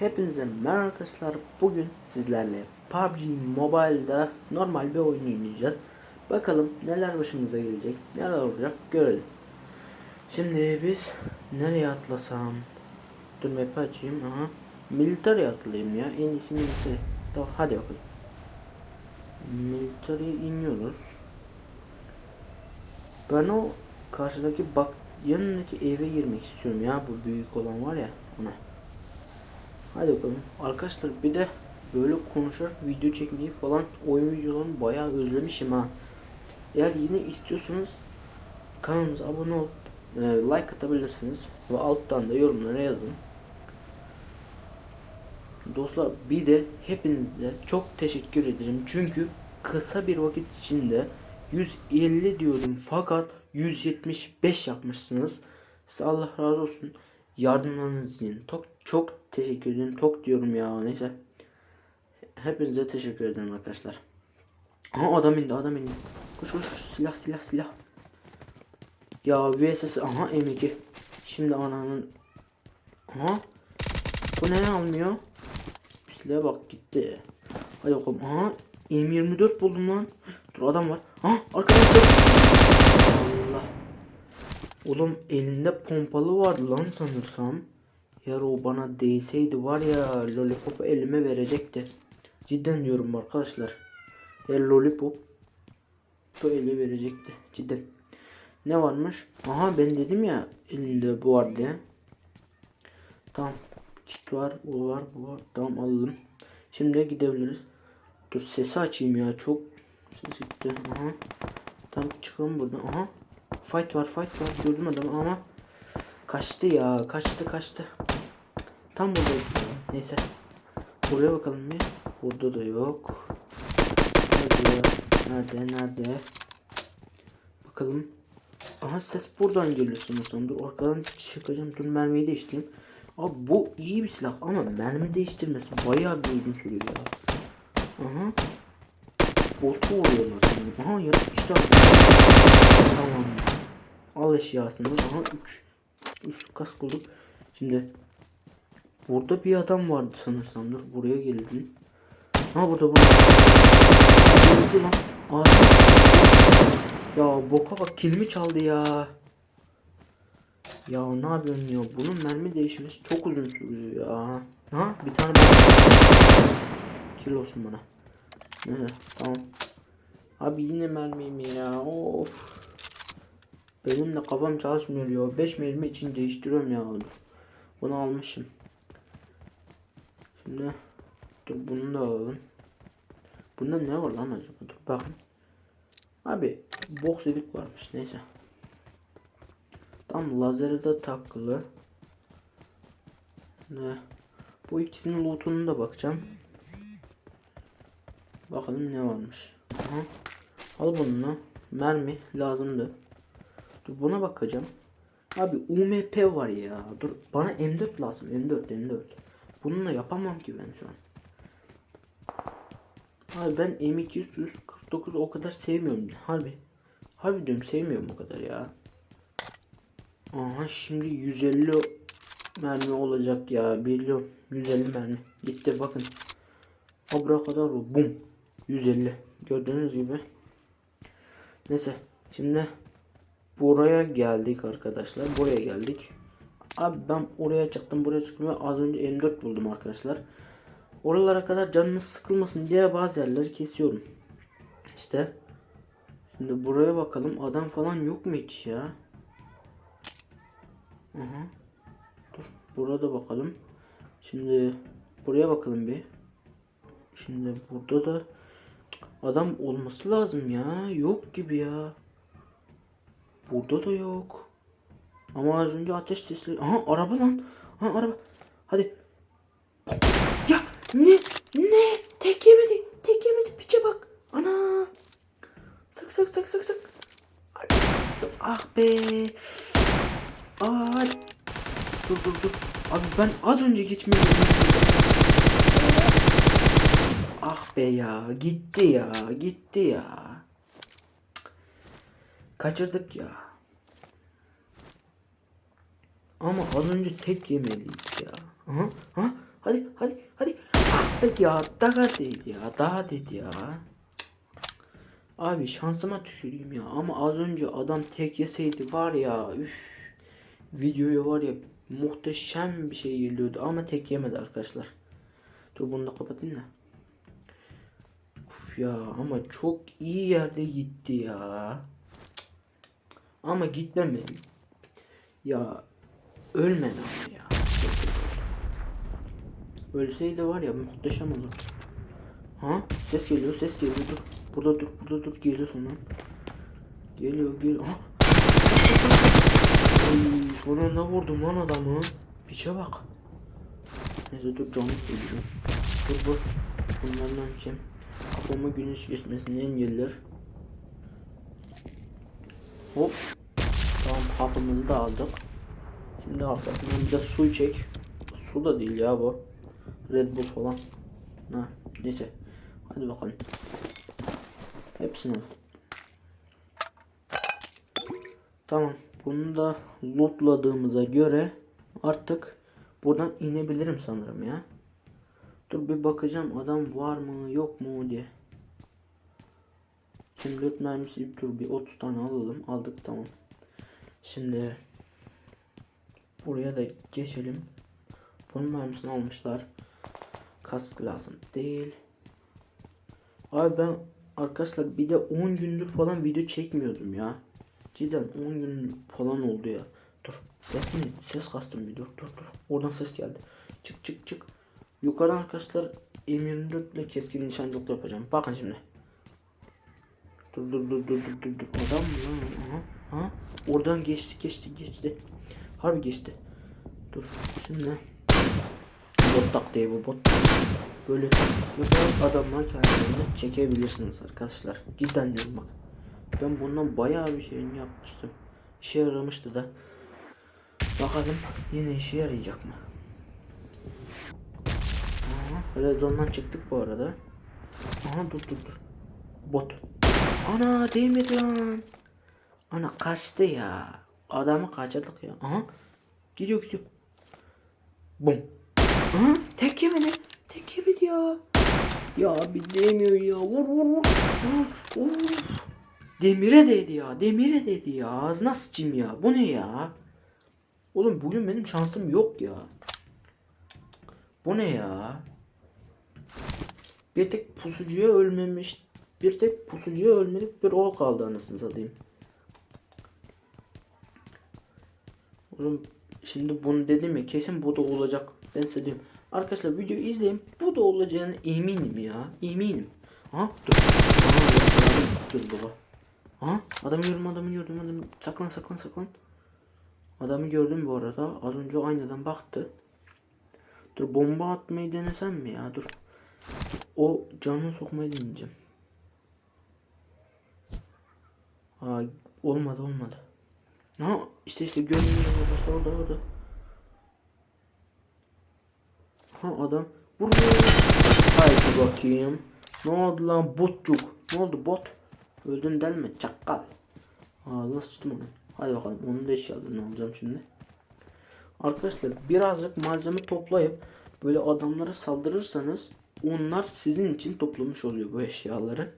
Hepinize merhaba arkadaşlar. Bugün sizlerle PUBG Mobile'da normal bir oyun oynayacağız. Bakalım neler başımıza gelecek, neler olacak görelim. Şimdi biz nereye atlasam? Dur map'i açayım. Aha. Military atlayayım ya. En iyisi military. Tamam hadi bakalım. Military'e iniyoruz. Ben o karşıdaki bak yanındaki eve girmek istiyorum ya. Bu büyük olan var ya ona. Hadi bakalım. Arkadaşlar bir de böyle konuşarak video çekmeyi falan oyun videolarını bayağı özlemişim ha. Eğer yine istiyorsanız kanalımıza abone olup e, like atabilirsiniz ve alttan da yorumlara yazın. Dostlar bir de hepinize çok teşekkür ederim. Çünkü kısa bir vakit içinde 150 diyordum fakat 175 yapmışsınız. Size Allah razı olsun. Yardımlarınız için çok çok teşekkür ederim. Çok diyorum ya neyse. Hepinize teşekkür ederim arkadaşlar. Aha adam indi adam indi. Koş koş silah silah silah. Ya VSS aha M2. Şimdi ananın Aha. Bu ne almıyor? Silaha bak gitti. Hadi bakalım. Aha M24 buldum lan. Dur adam var. Aha arkadaşlar. Oğlum elinde pompalı vardı lan sanırsam. Eğer o bana değseydi var ya lollipop elime verecekti. Cidden diyorum arkadaşlar. Eğer lollipop bu eli verecekti. Cidden. Ne varmış? Aha ben dedim ya elinde bu var diye. Tamam. Kit var, o var, bu var. Tamam alalım. Şimdi gidebiliriz. Dur sesi açayım ya. Çok ses gitti. Aha. Tamam çıkalım buradan. Aha. Fight var, fight var. Gördüm adamı ama kaçtı ya. Kaçtı, kaçtı. Tam buradaydı. Neyse. Buraya bakalım bir. Burada da yok. Nerede? Nerede? Nerede? Bakalım. Aha ses buradan geliyor sanırsam. Dur arkadan çıkacağım. Dur mermiyi değiştireyim. Abi bu iyi bir silah ama mermi değiştirmesi bayağı bir uzun sürüyor ya. Aha. Botu vuruyorlar sanırım. Aha ya işte Tamam. Al eşyasını. Aha 3. 3 kask bulduk. Şimdi burada bir adam vardı sanırsam. Dur buraya gelin. Ha burada burada. Lan. Ya boka bak kilimi çaldı ya. Ya ne yapıyorsun ya? Bunun mermi değişmesi çok uzun sürüyor ya. Ha bir tane Kill olsun bana. Tamam. Abi yine mermi mi ya? Of. Benim de kafam çalışmıyor ya. 5 mermi için değiştiriyorum ya. Bunu almışım. Şimdi dur bunu da alalım. Bunda ne var lan acaba? Dur bakın. Abi boks edik varmış. Neyse. Tam lazeri de takılı. Ne? Bu ikisinin loot'unu da bakacağım. Bakalım ne varmış. Aha. Al bunu. Mermi lazımdı. Dur buna bakacağım. Abi UMP var ya. Dur bana M4 lazım. M4 M4. Bununla yapamam ki ben şu an. Abi ben M249 o kadar sevmiyorum. Harbi. Harbi diyorum sevmiyorum o kadar ya. Aha şimdi 150 mermi olacak ya. Biliyorum. 150 mermi. Gitti bakın. Abrakadar bum. 150. Gördüğünüz gibi. Neyse. Şimdi buraya geldik arkadaşlar. Buraya geldik. Abi ben oraya çıktım buraya çıktım ve az önce M4 buldum arkadaşlar. Oralara kadar canınız sıkılmasın diye bazı yerleri kesiyorum. İşte. Şimdi buraya bakalım. Adam falan yok mu hiç ya? Aha. Dur. Burada bakalım. Şimdi buraya bakalım bir. Şimdi burada da adam olması lazım ya. Yok gibi ya. Burada da yok. Ama az önce ateş sesleri. Aha araba lan. Aha araba. Hadi. Ya ne? Ne? Tek yemedi. Tek yemedi. Piçe bak. Ana. Sık sık sık sık sık. Ah be. Ay. Dur dur dur. Abi ben az önce geçmeyi Ah be ya. Gitti ya. Gitti ya. Kaçırdık ya. Ama az önce tek yemeliydik ya. Aha, ha? hadi hadi hadi. Ah be ya daha değil ya daha dedi ya. Abi şansıma tüküreyim ya ama az önce adam tek yeseydi var ya üf. Videoya var ya muhteşem bir şey geliyordu ama tek yemedi arkadaşlar. Dur bunu da kapatayım da. Ya ama çok iyi yerde gitti ya. Ama gitmemeli. Ya ölmedi ama ya. Ölseydi var ya muhteşem olurdu. Ha ses geliyor ses geliyor dur. Burada dur burada dur geliyor sonra. Geliyor geliyor. Ha. Ay, sonra ne vurdum lan adamı. Piçe bak. Neyse dur canım geliyor. Dur dur. Bunlardan içeyim. Kafama güneş geçmesini engeller. Hop. Tamam hapımızı da aldık. Şimdi arkasından bir de su çek. Su da değil ya bu. Red Bull falan. Ha, neyse. Hadi bakalım. Hepsini al. Tamam. Bunu da lootladığımıza göre artık buradan inebilirim sanırım ya. Dur bir bakacağım adam var mı yok mu diye. Şimdi 4 mermisi dur bir 30 tane alalım. Aldık tamam. Şimdi buraya da geçelim. Bunun mermisini almışlar. Kask lazım değil. Abi ben arkadaşlar bir de 10 gündür falan video çekmiyordum ya. Cidden 10 gün falan oldu ya. Dur. Ses mi? Ses kastım bir dur dur dur. Oradan ses geldi. Çık çık çık. Yukarıdan arkadaşlar M24 ile keskin nişancılık yapacağım. Bakın şimdi. Dur dur dur dur dur dur dur. Adam mı lan? Aha. Ha? Oradan geçti geçti geçti. Harbi geçti. Dur. Şimdi. Bot taktiği bu bot. Böyle yaparak adamlar kendilerini çekebilirsiniz arkadaşlar. Cidden diyorum bak. Ben bundan bayağı bir şeyini yapmıştım. İşe yaramıştı da. Bakalım yine işe yarayacak mı? Aha, Rezondan çıktık bu arada. Aha dur dur dur. Bot. Ana değmedi lan. Ana kaçtı ya. Adamı kaçırdık ya. Aha. Gidiyor gidiyor. Bum. Aha tek yemedi. Tek yemedi ya. Ya bir değmiyor ya. Vur vur vur. Vur vur. Demire değdi ya. Demire değdi ya. Ağzına sıçayım ya. Bu ne ya? Oğlum bugün benim şansım yok ya. Bu ne ya? Bir tek pusucuya ölmemiş. Bir tek pusucuya ölmelik bir ol kaldı anasını satayım. Oğlum şimdi bunu dedim ya kesin bu da olacak. Ben size diyorum. Arkadaşlar videoyu izleyin. Bu da olacağını eminim ya. Eminim. Ha dur. Aa, dur baba. Ha adamı gördüm adamı gördüm adamı. Saklan saklan saklan. Adamı gördüm bu arada. Az önce aynadan baktı. Dur bomba atmayı denesem mi ya? Dur. O canını sokmayı deneyeceğim. Aa, olmadı olmadı. Ha işte işte gördüm arkadaşlar orada orada. Ha adam. Vur vur. Haydi bakayım. Ne oldu lan botçuk? Ne oldu bot? Öldün del mi? Çakal. Ağzına sıçtım onu. Hadi bakalım onun da eşyalarını alacağım şimdi. Arkadaşlar birazcık malzeme toplayıp böyle adamlara saldırırsanız onlar sizin için toplamış oluyor bu eşyaları.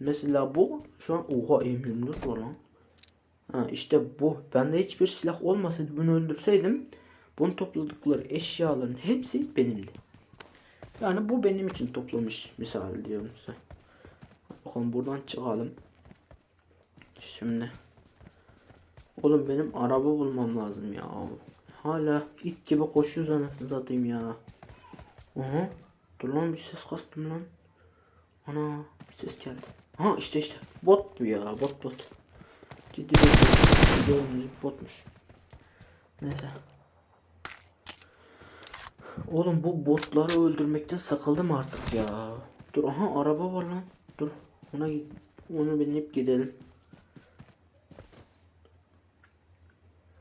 Mesela bu şu an oha M24 var lan. Ha işte bu. Bende hiçbir silah olmasaydı bunu öldürseydim bunu topladıkları eşyaların hepsi benimdi. Yani bu benim için toplamış misal diyorum size. Bakalım buradan çıkalım. Şimdi. Oğlum benim araba bulmam lazım ya. Hala it gibi koşuyoruz anasını satayım ya. Aha. Dur lan bir ses kastım lan. Ana bir ses geldi. Ha işte işte. Bot bu ya bot bot. Ciddi bir. Gördüğünüz botmuş. Neyse. Oğlum bu botları öldürmekten sıkıldım artık ya. Dur aha araba var lan. Dur ona. Onu binip gidelim.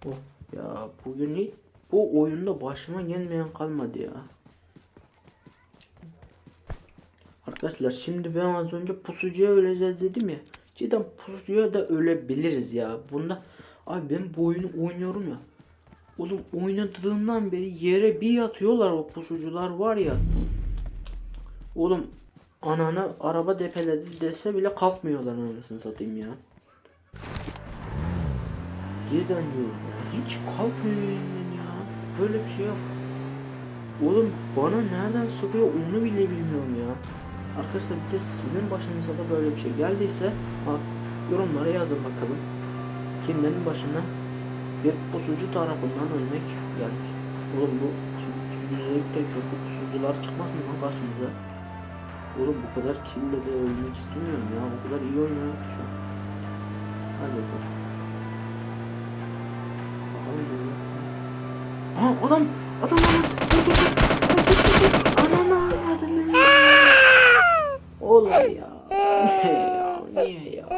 Oh ya bugün hiç bu oyunda başıma gelmeyen kalmadı ya. Arkadaşlar şimdi ben az önce pusucuya öleceğiz dedim ya. Cidden pusucuya da ölebiliriz ya. Bunda abi ben bu oyunu oynuyorum ya. Oğlum oynadığından beri yere bir yatıyorlar o pusucular var ya. Oğlum ananı araba depeledi dese bile kalkmıyorlar anasını satayım ya. Cidden diyorum ya. Hiç kalkmıyor ya. Böyle bir şey yok. Oğlum bana nereden sıkıyor onu bile bilmiyorum ya. Arkadaşlar bir de sizin başınıza da böyle bir şey geldiyse ha, yorumlara yazın bakalım. Kimlerin başına bir pusucu tarafından ölmek gelmiş. Oğlum bu şimdi pusucuları tekrar pusucular çıkmasın lan karşımıza. Oğlum bu kadar kille de ölmek istemiyorum ya. O kadar iyi oynuyorum ki şu an. Hadi bakalım. Bakalım. Aha adam! Adam adam! Dur dur dur dur! Ananı avradını! Oğlum ya. Niye ya? Niye ya?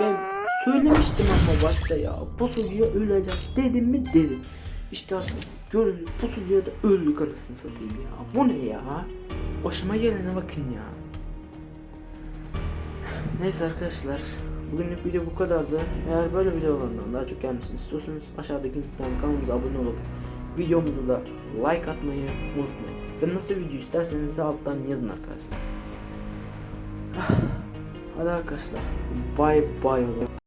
Ben söylemiştim ama başta ya. Pusucuya öleceğiz dedim mi dedim. İşte artık görün pusucuya da öldük anasını satayım ya. Bu ne ya? Başıma gelene bakın ya. Neyse arkadaşlar. Bugünlük video bu kadardı. Eğer böyle videolardan daha çok gelmesini istiyorsanız aşağıdaki linkten kanalımıza abone olup videomuzu da like atmayı unutmayın. Ve nasıl video isterseniz de alttan yazın arkadaşlar. Hadi arkadaşlar. Bye bye o zaman.